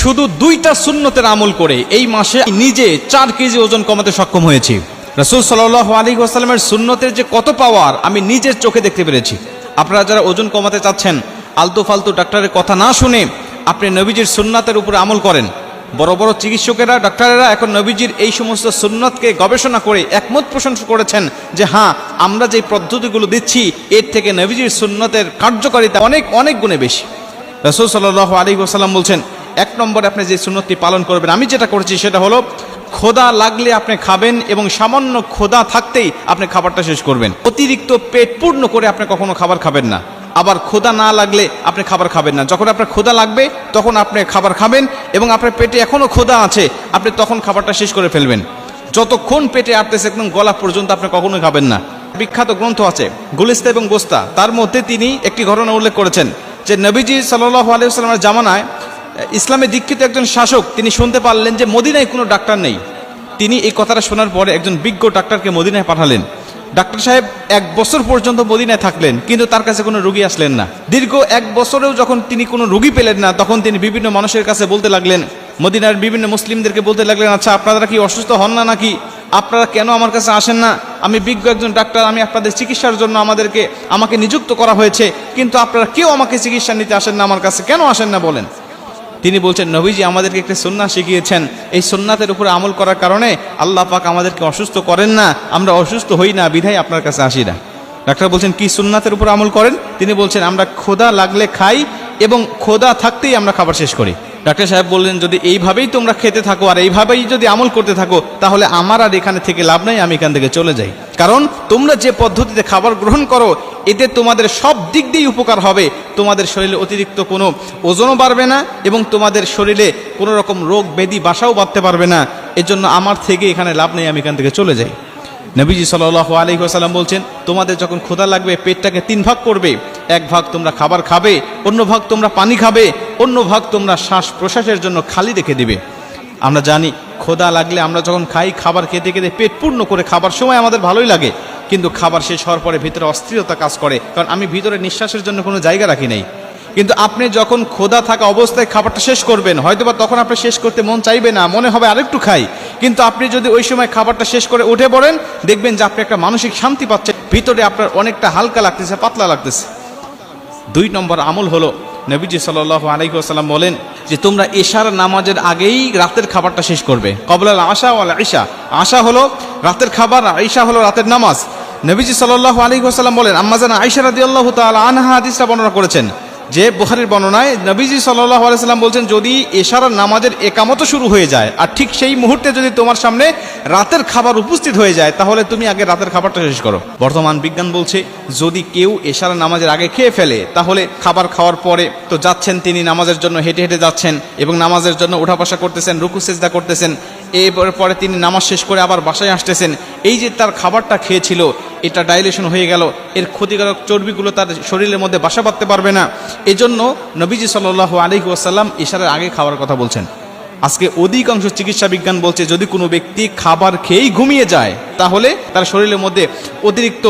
শুধু দুইটা সুন্নতের আমল করে এই মাসে নিজে চার কেজি ওজন কমাতে সক্ষম হয়েছি। রসুল সাল আলী ওয়াসালামের সুন্নতের যে কত পাওয়ার আমি নিজের চোখে দেখতে পেরেছি। আপনারা যারা ওজন কমাতে চাচ্ছেন, আলতু ফালতু ডাক্তারের কথা না শুনে আপনি নবীজির সুন্নাতের উপরে আমল করেন। বড় বড় চিকিৎসকেরা, ডাক্তারেরা এখন নবীজির এই সমস্ত সুন্নতকে গবেষণা করে একমত প্রশংসা করেছেন যে হ্যাঁ আমরা যে পদ্ধতিগুলো দিচ্ছি, এর থেকে নবীজির সুন্নতের কার্যকারিতা অনেক অনেক গুণে বেশি। রসুল সাল্লাহ আলী ওসাল্লাম বলছেন এক নম্বরে আপনি যে সুন্নতটি পালন করবেন, আমি যেটা করেছি সেটা হলো, খোদা লাগলে আপনি খাবেন এবং সামান্য খোদা থাকতেই আপনি খাবারটা শেষ করবেন। অতিরিক্ত পেট পূর্ণ করে আপনি কখনো খাবার খাবেন না। আবার ক্ষুধা না লাগলে আপনি খাবার খাবেন না। যখন আপনার ক্ষুধা লাগবে, তখন আপনি খাবার খাবেন এবং আপনার পেটে এখনও ক্ষুধা আছে, আপনি তখন খাবারটা শেষ করে ফেলবেন। যতক্ষণ পেটে আটতেছে একদম গলা পর্যন্ত আপনি কখনোই খাবেন না। বিখ্যাত গ্রন্থ আছে, গুলিস্তা এবং গোস্তা। তার মধ্যে তিনি একটি ঘটনা উল্লেখ করেছেন যে, নবীজি সাল্লাহ আলিয়াল্লামের জামানায় ইসলামে দীক্ষিত একজন শাসক, তিনি শুনতে পারলেন যে মদিনায় কোনো ডাক্তার নেই। তিনি এই কথাটা শোনার পরে একজন বিজ্ঞ ডাক্তারকে মদিনায় পাঠালেন। ডাক্তার সাহেব এক বছর পর্যন্ত মদিনায় থাকলেন, কিন্তু তার কাছে কোনো রুগী আসলেন না। দীর্ঘ এক বছরেও যখন তিনি কোনো রুগী পেলেন না, তখন তিনি বিভিন্ন মানুষের কাছে বলতে লাগলেন, মদিনার বিভিন্ন মুসলিমদেরকে বলতে লাগলেন আচ্ছা আপনারা কি অসুস্থ হন না নাকি? আপনারা কেন আমার কাছে আসেন না? আমি বিজ্ঞ একজন ডাক্তার, আমি আপনাদের চিকিৎসার জন্য আমাদেরকে, আমাকে নিযুক্ত করা হয়েছে, কিন্তু আপনারা কেউ আমাকে চিকিৎসা নিতে আসেন না, আমার কাছে কেন আসেন না? বলেন। তিনি বলছেন, নবীজি আমাদেরকে একটি সুন্না শিখিয়েছেন। এই সুন্নাতের উপরে আমল করার কারণে আল্লাহ পাক আমাদেরকে অসুস্থ করেন না, আমরা অসুস্থ হই না, বিধায় আপনার কাছে আসি না। ডাক্তার বলছেন, কি সুন্নাতের উপর আমল করেন? তিনি বলছেন, আমরা খোদা লাগলে খাই এবং খোদা থাকতেই আমরা খাবার শেষ করি। ডাক্তার সাহেব বললেন, যদি এইভাবেই তোমরা খেতে থাকো আর এইভাবেই যদি আমল করতে থাকো, তাহলে আমার আর এখানে থেকে লাভ নাই, আমি এখান থেকে চলে যাই। কারণ তোমরা যে পদ্ধতিতে খাবার গ্রহণ করো এতে তোমাদের সব দিক দিয়েই উপকার হবে। তোমাদের শরীরে অতিরিক্ত কোনো ওজনও বাড়বে না এবং তোমাদের শরীরে কোনো রকম রোগ, ব্যাধি, বাসাও বাঁধতে পারবে না। এজন্য আমার থেকে এখানে লাভ নেই, আমি এখান থেকে চলে যাই। নবীজি সাল আলী সাল্লাম বলছেন, তোমাদের যখন ক্ষুধা লাগবে, পেটটাকে তিন ভাগ করবে। এক ভাগ তোমরা খাবার খাবে, অন্য ভাগ তোমরা পানি খাবে, অন্য ভাগ তোমরা শ্বাস প্রশ্বাসের জন্য খালি রেখে দিবে। আমরা জানি, ক্ষুধা লাগলে আমরা যখন খাই, খাবার খেতে খেতে পেট পূর্ণ করে খাবার সময় আমাদের ভালোই লাগে। কিন্তু খাবার শেষ হওয়ার পরে ভিতরে অস্থিরতা কাজ করে। কারণ আমি ভিতরে নিঃশ্বাসের জন্য কোনো জায়গা রাখি নাই। কিন্তু আপনি যখন খোদা থাকা অবস্থায় খাবারটা শেষ করবেন, হয়তোবা তখন আপনি শেষ করতে মন চাইবে না, মনে হবে আরেকটু খাই। কিন্তু আপনি যদি ওই সময় খাবারটা শেষ করে উঠে পড়েন, দেখবেন যে আপনি একটা মানসিক শান্তি পাচ্ছেন। ভিতরে আপনার অনেকটা হালকা লাগতেছে, পাতলা লাগতেছে। দুই নম্বর আমল হলো, নবীজি সাল আলাইসাল্লাম বলেন যে, তোমরা এশার নামাজের আগেই রাতের খাবারটা শেষ করবে। কবলাল আশা ওয়াল আইসা আশা হলো, রাতের খাবার আইসা হলো রাতের নামাজ। নবীজি সাল্লাহ আলী সাল্লাম বলেন আম্মাজান আইসা রাদি আল্লাহ তালা আনহা হাদিসটা বর্ণনা করেছেন যে বুখারির বর্ণনায় নবীজি সাল্লাহ আলাইসাল্লাম বলছেন, যদি এশারার নামাজের একামতো শুরু হয়ে যায় আর ঠিক সেই মুহূর্তে যদি তোমার সামনে রাতের খাবার উপস্থিত হয়ে যায়, তাহলে তুমি আগে রাতের খাবারটা শেষ করো। বর্তমান বিজ্ঞান বলছে, যদি কেউ এশারা নামাজের আগে খেয়ে ফেলে, তাহলে খাবার খাওয়ার পরে তো যাচ্ছেন তিনি নামাজের জন্য হেঁটে হেঁটে যাচ্ছেন এবং নামাজের জন্য উঠা বসা করতেছেন, রুকু, সেজদা করতেছেন। এরপরে পরে তিনি নামাজ শেষ করে আবার বাসায় আসতেছেন। এই যে তার খাবারটা খেয়েছিল, এটা ডাইলেশন হয়ে গেল। এর ক্ষতিকারক চর্বিগুলো তার শরীরের মধ্যে বাসা বাঁধতে পারবে না। এজন্য নবীজি সাল্লাহ আলী ওয়াসাল্লাম ইশারের আগে খাওয়ার কথা বলছেন। আজকে অধিকাংশ চিকিৎসা বিজ্ঞান বলছে, যদি কোনো ব্যক্তি খাবার খেয়েই ঘুমিয়ে যায়, তাহলে তার শরীরের মধ্যে অতিরিক্ত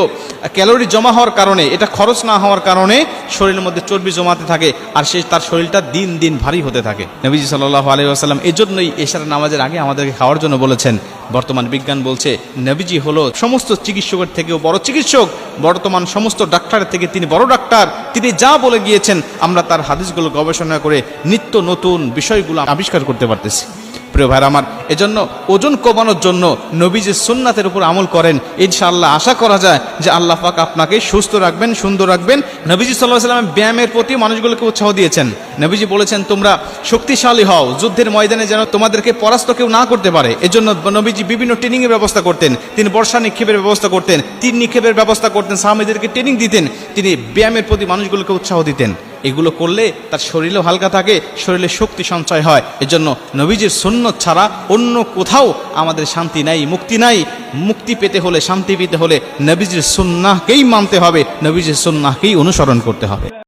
ক্যালোরি জমা হওয়ার কারণে, এটা খরচ না হওয়ার কারণে শরীরের মধ্যে চর্বি জমাতে থাকে আর সে তার শরীরটা দিন দিন ভারী হতে থাকে। নবীজি সাল্লাহ আলী আসাল্লাম এই জন্যই এশার নামাজের আগে আমাদেরকে খাওয়ার জন্য বলেছেন বর্তমান বিজ্ঞান বলছে নবীজি হলো সমস্ত চিকিৎসকের থেকেও বড় চিকিৎসক। বর্তমান সমস্ত ডাক্তারের থেকে তিনি বড় ডাক্তার। তিনি যা বলে গিয়েছেন, আমরা তার হাদিসগুলো গবেষণা করে নিত্য নতুন বিষয়গুলো আবিষ্কার করতে পারতেছি। প্রিয় ভাইর আমার, এজন্য ওজন কমানোর জন্য নবীজি সুন্নাতের উপর আমল করেন। ইনশাআল্লাহ আশা করা যায় যে আল্লাহ পাক আপনাকে সুস্থ রাখবেন, সুন্দর রাখবেন। নবীজি সাল্লাহ সাল্লাম ব্যায়ামের প্রতি মানুষগুলোকে উৎসাহ দিয়েছেন। নবীজি বলেছেন, তোমরা শক্তিশালী হও, যুদ্ধের ময়দানে যেন তোমাদেরকে পরাস্ত কেউ না করতে পারে। এজন্য নবীজি বিভিন্ন ট্রেনিংয়ের ব্যবস্থা করতেন। তিনি বর্ষা নিক্ষেপের ব্যবস্থা করতেন তীর নিক্ষেপের ব্যবস্থা করতেন। সাহামিদেরকে ট্রেনিং দিতেন। তিনি ব্যায়ামের প্রতি মানুষগুলোকে উৎসাহ দিতেন। এগুলো করলে তার শরীরও হালকা থাকে, শরীরে শক্তি সঞ্চয় হয়। এজন্য নবীজির সুন্নত ছাড়া অন্য কোথাও আমাদের শান্তি নাই, মুক্তি নাই। মুক্তি পেতে হলে, শান্তি পেতে হলে নবীজির সুন্নাহকেই মানতে হবে, নবীজির সুন্নাহকেই অনুসরণ করতে হবে।